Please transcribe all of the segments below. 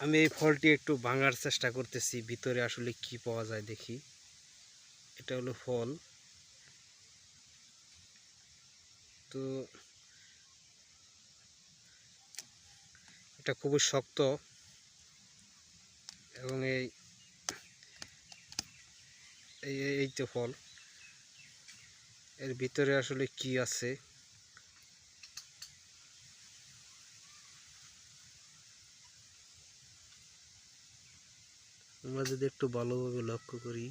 আমি এই ফলটি একটু ভাঙার চেষ্টা করতেছি, ভিতরে আসলে কি পাওয়া যায় দেখি। এটা হলো ফল। তো এটা খুবই শক্ত এবং এই এই তো ফল। এর ভিতরে আসলে কি আছে? আমরা যদি একটু ভালোভাবে লক্ষ্য করি,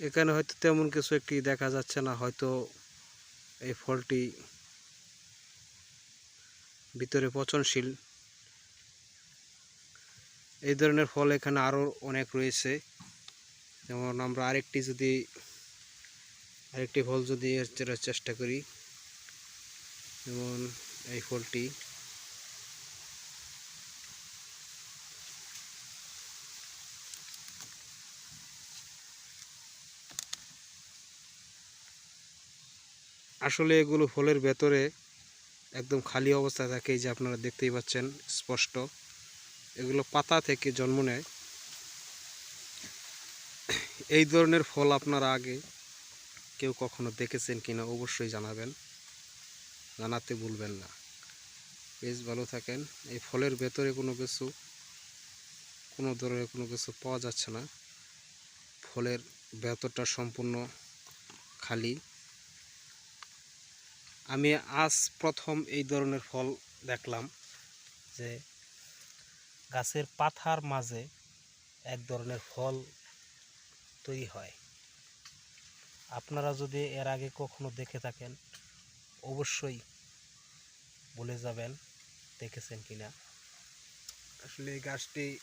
এখানে হয়তো তেমন কিছু একটি দেখা যাচ্ছে না, হয়তো এই ফলটি ভিতরে পচনশীল। এই ধরনের ফল এখানে আরও অনেক রয়েছে। যেমন আমরা আরেকটি যদি, আরেকটি ফল যদি চেষ্টা করি, যেমন এই ফলটি। আসলে এগুলো ফলের ভেতরে একদম খালি অবস্থায় থাকে যে আপনারা দেখতেই পাচ্ছেন, স্পষ্ট। এগুলো পাতা থেকে জন্ম নেয়। এই ধরনের ফল আপনারা আগে কেউ কখনো দেখেছেন কিনা অবশ্যই জানাবেন। জানাতে ভুলবেন না। বেশ ভালো থাকেন। এই ফলের ভেতরে কোনো কিছু, কোনো ধরনের কোনো কিছু পাওয়া যাচ্ছে না। ফলের ভেতরটা সম্পূর্ণ খালি। আমি আজ প্রথম এই ধরনের ফল দেখলাম যে গাছের পাতার মাঝে এক ধরনের ফল তৈরি হয়। আপনারা যদি এর আগে কখনো দেখে থাকেন, অবশ্যই বলে যাবেন, দেখেছেন কিনা। আসলে এই গাছটি